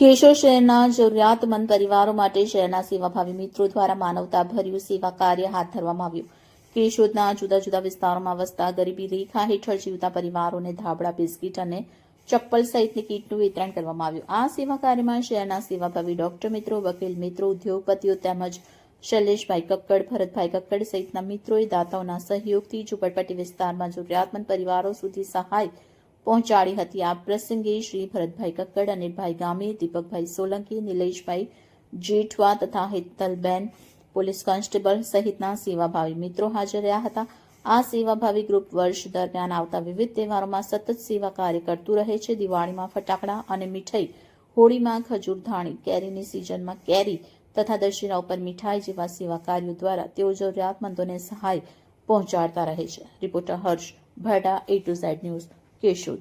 કેશોદ શહેરના જરૂરિયાતમંદ પરિવારો માટે શહેરના સેવાભાવી મિત્રો દ્વારા માનવતાભર્યું સેવા કાર્ય હાથ ધરવામાં આવ્યું. કેશોદના જુદા જુદા વિસ્તારોમાં વસતા ગરીબી રેખા હેઠળ જીવતા પરિવારોને ધાબળા બિસ્કીટ અને ચપ્પલ સહિતની કીટનું વિતરણ કરવામાં આવ્યું. આ સેવા કાર્યમાં શહેરના સેવાભાવી ડોક્ટર મિત્રો, વકીલ મિત્રો, ઉદ્યોગપતિઓ તેમજ શૈલેષભાઈ કક્કડ, ભરતભાઈ કક્કડ સહિતના મિત્રોએ દાતાઓના સહયોગથી ઝુંપડપટ્ટી વિસ્તારમાં જરૂરિયાતમંદ પરિવારો સુધી સહાય પહોંચાડી હતી. આ પ્રસંગે શ્રી ભરતભાઈ કક્કડ અનિલભાઈ ગામી દીપકભાઈ સોલંકી, નિલેશભાઈ જેઠવા તથા હેતલબેન પોલીસ કોન્સ્ટેબલ સહિતના સેવાભાવી મિત્રો હાજર રહ્યા હતા. આ સેવાભાવી ગ્રુપ વર્ષ દરમિયાન આવતા વિવિધ તહેવારોમાં સતત સેવા કાર્ય કરતું રહે છે. દિવાળીમાં ફટાકડા અને મીઠાઈ, હોળીમાં ખજૂર ધાણી, કેરીની સિઝનમાં કેરી તથા દશેરા ઉપર મીઠાઈ જેવા સેવા કાર્યો દ્વારા તેઓ જરૂરિયાતમંદોને સહાય પહોંચાડતા રહે છે. Reporter Harsh Bharda A to Z news কেশর